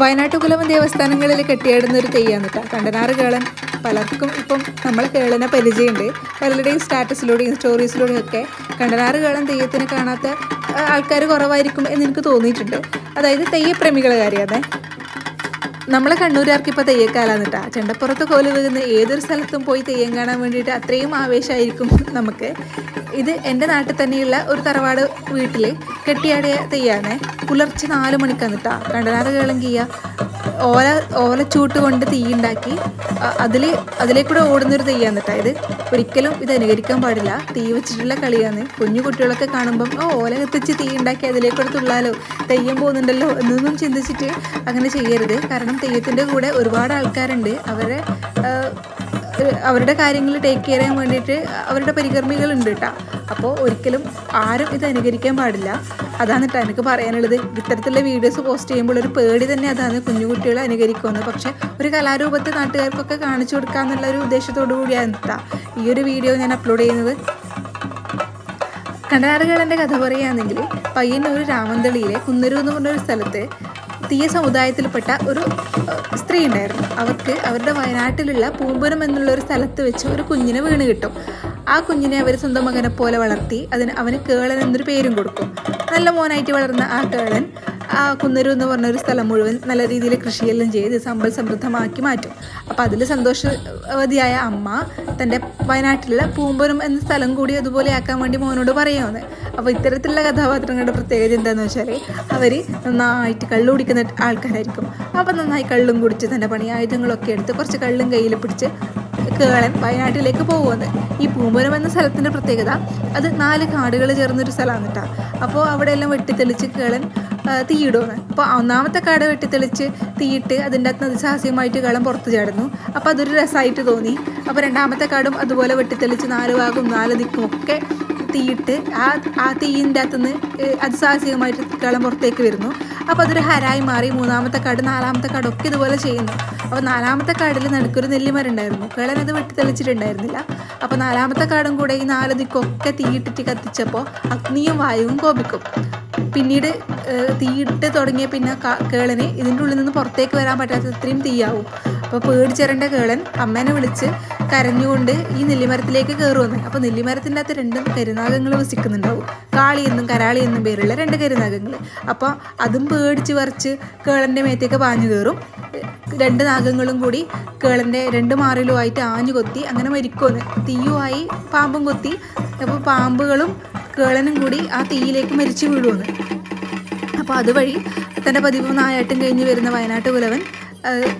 വയനാട്ടുകുലം ദേവസ്ഥാനങ്ങളിൽ കെട്ടിയാടുന്ന ഒരു തെയ്യാണ് കേട്ടോ കണ്ടനാറ് കേളൻ. പലർക്കും ഇപ്പം നമ്മൾ കേളനെ പരിചയമുണ്ട്. പലരുടെയും സ്റ്റാറ്റസിലൂടെയും സ്റ്റോറീസിലൂടെയും ഒക്കെ കണ്ടനാറ് കേളൻ തെയ്യത്തിനെ കാണാത്ത ആൾക്കാർ കുറവായിരിക്കും എന്ന് എനിക്ക് തോന്നിയിട്ടുണ്ട്. അതായത് തെയ്യപ്രേമികളെ കാര്യമാണ്. നമ്മളെ കണ്ണൂരുകാർക്ക് ഇപ്പോൾ തെയ്യക്കാലാന്ന് കേട്ടോ ചെണ്ടപ്പുറത്ത് കോൽ വീകുന്ന ഏതൊരു സ്ഥലത്തും പോയി തെയ്യം കാണാൻ വേണ്ടിയിട്ട് അത്രയും ആവേശമായിരിക്കും നമുക്ക്. ഇത് എന്റെ നാട്ടിൽ തന്നെയുള്ള ഒരു തറവാട് വീട്ടിൽ കെട്ടിയാടിയ തെയ്യാണേ. പുലർച്ചെ നാല് മണിക്കാണ് കേട്ടോ കണ്ടനാറ് കേളങ്കിയ ഓല ഓല ചൂട്ട് കൊണ്ട് തീ ഉണ്ടാക്കി അതിൽ അതിലേക്കൂടെ ഓടുന്നൊരു തെയ്യാന്ന് കേട്ടോ ഇത്. ഒരിക്കലും ഇത് അനുകരിക്കാൻ പാടില്ല. തീ വെച്ചിട്ടുള്ള കളിയാണ്. കുഞ്ഞു കുട്ടികളൊക്കെ കാണുമ്പം ഓ ഓല കത്തിച്ച് തീ ഉണ്ടാക്കി അതിലേക്കൂടെ തുള്ളാലോ. തെയ്യം പോകുന്നുണ്ടല്ലോ. എന്നൊന്നും ചിന്തിച്ചിട്ട് അങ്ങനെ ചെയ്യരുത്. കാരണം തെയ്യത്തിന്റെ കൂടെ ഒരുപാട് ആൾക്കാരുണ്ട്. അവരെ അവരുടെ കാര്യങ്ങൾ ടേക്ക് കെയർ ചെയ്യാൻ വേണ്ടിയിട്ട് അവരുടെ പരികർമ്മികൾ ഉണ്ട് കേട്ടോ അപ്പോൾ ഒരിക്കലും ആരും ഇത് അനുകരിക്കാൻ പാടില്ല. അതാണ് കേട്ടോ എനിക്ക് പറയാനുള്ളത്. ഇത്തരത്തിലുള്ള വീഡിയോസ് പോസ്റ്റ് ചെയ്യുമ്പോൾ ഒരു പേടി തന്നെ അതാണ് കുഞ്ഞു കുട്ടികളെ അനുകരിക്കുമെന്ന്. പക്ഷേ ഒരു കലാരൂപത്തെ നാട്ടുകാർക്കൊക്കെ കാണിച്ചു കൊടുക്കാന്നുള്ള ഒരു ഉദ്ദേശത്തോടു കൂടിയാണ് കേട്ടോ ഈ ഒരു വീഡിയോ ഞാൻ അപ്ലോഡ് ചെയ്യുന്നത്. കണ്ടാറുകളുടെ കഥ പറയുകയാണെങ്കിൽ പയ്യന്നൂർ രാമന്തളിയിലെ കുന്നരൂ എന്ന് പറഞ്ഞൊരു സ്ഥലത്ത് തീയ സമുദായത്തിൽപ്പെട്ട ഒരു സ്ത്രീ ഉണ്ടായിരുന്നു. അവർക്ക് അവരുടെ വയനാട്ടിലുള്ള പൂമ്പുരം എന്നുള്ള ഒരു സ്ഥലത്ത് വെച്ച് ഒരു കുഞ്ഞിനെ വീണ് കിട്ടും. ആ കുഞ്ഞിനെ അവർ സ്വന്തം മകനെ പോലെ വളർത്തി അതിന് അവന് കേളൻ എന്നൊരു പേരും കൊടുക്കും. നല്ല മോനായിട്ട് വളർന്ന ആ കേളൻ ആ കുന്നരു എന്ന് പറഞ്ഞ ഒരു സ്ഥലം മുഴുവൻ നല്ല രീതിയിൽ കൃഷിയെല്ലാം ചെയ്ത് സമ്പൽ സമൃദ്ധമാക്കി മാറ്റും. അപ്പോൾ അതിൽ സന്തോഷവതിയായ അമ്മ തന്റെ വയനാട്ടിലുള്ള പൂമ്പുരം എന്ന സ്ഥലം കൂടി അതുപോലെ ആക്കാൻ വേണ്ടി മോനോട് പറയുമെന്ന് അപ്പോൾ ഇത്തരത്തിലുള്ള കഥാപാത്രങ്ങളുടെ പ്രത്യേകത എന്താണെന്ന് വെച്ചാൽ അവർ നന്നായിട്ട് കള്ളു കുടിക്കുന്ന ആൾക്കാരായിരിക്കും. അപ്പോൾ നന്നായി കള്ളും കുടിച്ച് തന്റെ പണി ആയുധങ്ങളൊക്കെ എടുത്ത് കുറച്ച് കള്ളും കയ്യിൽ പിടിച്ച് കേളൻ വയനാട്ടിലേക്ക് പോകുന്നത് ഈ പൂമ്പുരം എന്ന സ്ഥലത്തിന്റെ പ്രത്യേകത അത് നാല് കാടുകൾ ചേർന്നൊരു സ്ഥലമാണ് കേട്ടോ അപ്പോൾ അവിടെയെല്ലാം വെട്ടിത്തെളിച്ച് കേളൻ തീയിടുമെന്ന് അപ്പോൾ ഒന്നാമത്തെ കാട് വെട്ടിത്തെളിച്ച് തീയിട്ട് അതിന്റെ അകത്ത് അതിസാഹസ്യമായിട്ട് കളം പുറത്ത് ചാടുന്നു. അപ്പോൾ അതൊരു രസമായിട്ട് തോന്നി. അപ്പോൾ രണ്ടാമത്തെ കാടും അതുപോലെ വെട്ടിത്തെളിച്ച് നാല് ഭാഗവും നാല് ദിക്കും ഒക്കെ തീയിട്ട് ആ ആ തീയിന്റെ അകത്തുനിന്ന് അതിസാഹസികമായിട്ട് കളം പുറത്തേക്ക് വരുന്നു. അപ്പോൾ അതൊരു ഹരായി മാറി മൂന്നാമത്തെ കാട് നാലാമത്തെ കാടൊക്കെ ഇതുപോലെ ചെയ്യുന്നു. അപ്പോൾ നാലാമത്തെ കാടിൽ നടുക്കൊരു നെല്ലിമരം ഉണ്ടായിരുന്നു കേളൻ അത് വെട്ടിത്തെളിച്ചിട്ടുണ്ടായിരുന്നില്ല അപ്പോൾ നാലാമത്തെ കാടും കൂടെ ഈ നാല് ദിക്കൊക്കെ തീയിട്ടിട്ട് കത്തിച്ചപ്പോൾ അഗ്നിയും വായുവും കോപിക്കും. പിന്നീട് തീയിട്ട് തുടങ്ങിയ പിന്നെ കേളന് ഇതിന്റെ ഉള്ളിൽ നിന്ന് പുറത്തേക്ക് വരാൻ പറ്റാത്ത ഇത്രയും തീയാവും. അപ്പോൾ പേടിച്ചിരണ്ട കേളൻ അമ്മേനെ വിളിച്ച് കരഞ്ഞുകൊണ്ട് ഈ നെല്ലിമരത്തിലേക്ക് കയറുമെന്ന് അപ്പോൾ നെല്ലിമരത്തിന്റെ അകത്ത് രണ്ട് കരുനാഗങ്ങൾ വസിക്കുന്നുണ്ടാവും. കരാളി എന്നും പേരുള്ള രണ്ട് കരുനാഗങ്ങൾ. അപ്പോൾ അതും പേടിച്ച് വറച്ച് കേളന്റെ മേത്തേക്ക് പാഞ്ഞു കയറും രണ്ട് നാഗങ്ങളും കൂടി കേളന്റെ രണ്ട് മാറിലുമായിട്ട് ആഞ്ഞു കൊത്തി അങ്ങനെ മരിക്കുമെന്ന് തീയുമായി പാമ്പും കൊത്തി. അപ്പോൾ പാമ്പുകളും കേളനും കൂടി ആ തീയിലേക്ക് മരിച്ചു വീഴുമെന്ന് അപ്പോൾ അതുവഴി തന്റെ പതിവ് നായാട്ടും കഴിഞ്ഞ് വരുന്ന വയനാട്ട് കുലവൻ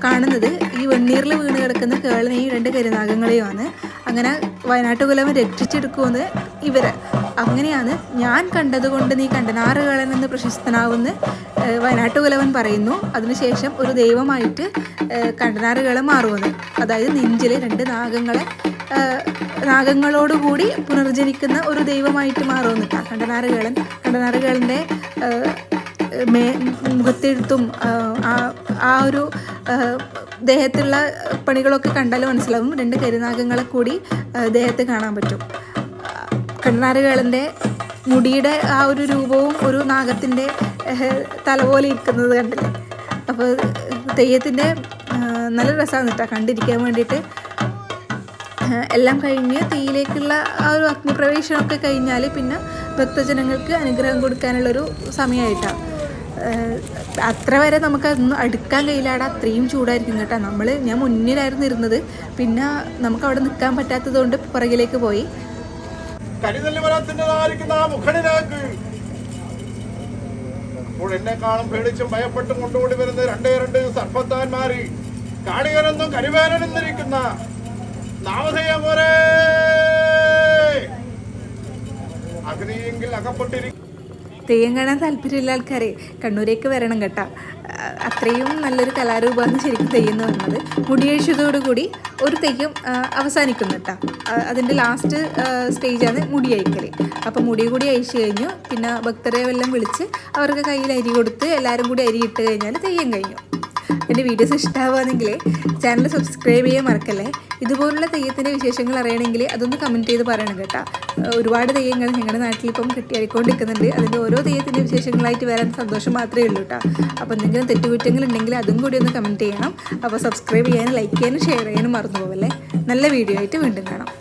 കാണുന്നത് ഈ വെണ്ണീറിൽ വീണ് കിടക്കുന്ന കേളനെയും രണ്ട് കരുനാഗങ്ങളെയുമാണ്. അങ്ങനെ വയനാട്ട് കുലവൻ രക്ഷിച്ചെടുക്കുമെന്ന് ഇവർ അങ്ങനെയാണ് ഞാൻ കണ്ടതുകൊണ്ട് നീ കണ്ടനാറ് കേളൻ എന്ന് പ്രശസ്തനാവുന്ന വയനാട്ട് കുലവൻ പറയുന്നു. അതിനുശേഷം ഒരു ദൈവമായിട്ട് കണ്ടനാറ് കേളൻ മാറുമെന്ന് അതായത് നെഞ്ചിലെ രണ്ട് നാഗങ്ങളെ നാഗങ്ങളോടുകൂടി പുനർജനിക്കുന്ന ഒരു ദൈവമായിട്ട് മാറുമെന്നിട്ടാ കണ്ടനാറുകേളൻ കണ്ടനാറുകേളന്റെ മേ മുഖത്തെഴുത്തും ആ, ഒരു ദേഹത്തുള്ള പണികളൊക്കെ കണ്ടാൽ മനസ്സിലാവും. രണ്ട് കരുനാഗങ്ങളെ കൂടി ദേഹത്ത് കാണാൻ പറ്റും. കണ്ണാറുകളന്റെ മുടിയുടെ ആ ഒരു രൂപവും ഒരു നാഗത്തിന്റെ തല പോലെ ഇരിക്കുന്നത് കണ്ടില്ലേ? അപ്പോൾ തെയ്യത്തിന്റെ നല്ല രസമാണ് കേട്ടോ കണ്ടിരിക്കാൻ വേണ്ടിയിട്ട്. എല്ലാം കഴിഞ്ഞ് തീയിലേക്കുള്ള ആ ഒരു അഗ്നിപ്രവേശനമൊക്കെ കഴിഞ്ഞാൽ പിന്നെ ഭക്തജനങ്ങൾക്ക് അനുഗ്രഹം കൊടുക്കാനുള്ളൊരു സമയമായിട്ടാണ് അത്ര വരെ നമുക്ക് അതൊന്നും അടുക്കാൻ കഴിയില്ലാടെ. അത്രയും ചൂടായിരിക്കും കേട്ടോ. നമ്മൾ ഞാൻ മുന്നിലായിരുന്നു ഇരുന്നത്. പിന്നെ നമുക്ക് അവിടെ നിൽക്കാൻ പറ്റാത്തത് കൊണ്ട് പുറകിലേക്ക് പോയി. അപ്പോൾ എന്നെക്കാളും പേടിച്ചും ഭയപ്പെട്ടും കൊണ്ടുകൂടി വരുന്ന രണ്ടേ രണ്ട് സർപ്പത്താൻമാരി കാണികനെന്നും കരിവേനെന്നിരിക്കുന്ന നാമധേയ പോരെ. തെയ്യം കാണാൻ ആൾക്കാരെ കണ്ണൂരേക്ക് വരണം കേട്ടാ. അത്രയും നല്ലൊരു കലാരൂപമാണ് ശരിക്കും തെയ്യം എന്ന് പറഞ്ഞത് മുടിയഴിച്ചതോടുകൂടി ഒരു തെയ്യം അവസാനിക്കുന്നു കേട്ടോ. അതിന്റെ ലാസ്റ്റ് സ്റ്റേജാണ് മുടി അഴിക്കൽ അപ്പോൾ മുടി കൂടി അഴിച്ചു കഴിഞ്ഞു. പിന്നെ ഭക്തരെ എല്ലാം വിളിച്ച് അവർക്ക് കയ്യിൽ അരി കൊടുത്ത് എല്ലാവരും കൂടി അരി ഇട്ട് കഴിഞ്ഞാൽ തെയ്യം കഴിഞ്ഞു. എന്റെ വീഡിയോസ് ഇഷ്ടമാവുകയാണെങ്കിൽ ചാനൽ സബ്സ്ക്രൈബ് ചെയ്യാൻ മറക്കല്ലേ? ഇതുപോലുള്ള തെയ്യത്തിന്റെ വിശേഷങ്ങൾ അറിയണമെങ്കിൽ അതൊന്ന് കമന്റ് ചെയ്ത് പറയണം കേട്ടോ. ഒരുപാട് തെയ്യങ്ങൾ ഞങ്ങളുടെ നാട്ടിൽ ഇപ്പം കെട്ടിയാടിക്കൊണ്ടിരിക്കുന്നുണ്ട്. അതിന്റെ ഓരോ തെയ്യത്തിന്റെ വിശേഷങ്ങളായിട്ട് വരാൻ സന്തോഷം മാത്രമേ ഉള്ളൂ കേട്ടോ. അപ്പോൾ എന്തെങ്കിലും തെറ്റുകുറ്റങ്ങൾ ഉണ്ടെങ്കിൽ അതും കൂടി ഒന്ന് കമന്റ് ചെയ്യണം. അപ്പോൾ സബ്സ്ക്രൈബ് ചെയ്യാനും ലൈക്ക് ചെയ്യാനും ഷെയർ ചെയ്യാനും മറന്നു പോകല്ലേ നല്ല വീഡിയോ ആയിട്ട് വീണ്ടും കാണാം.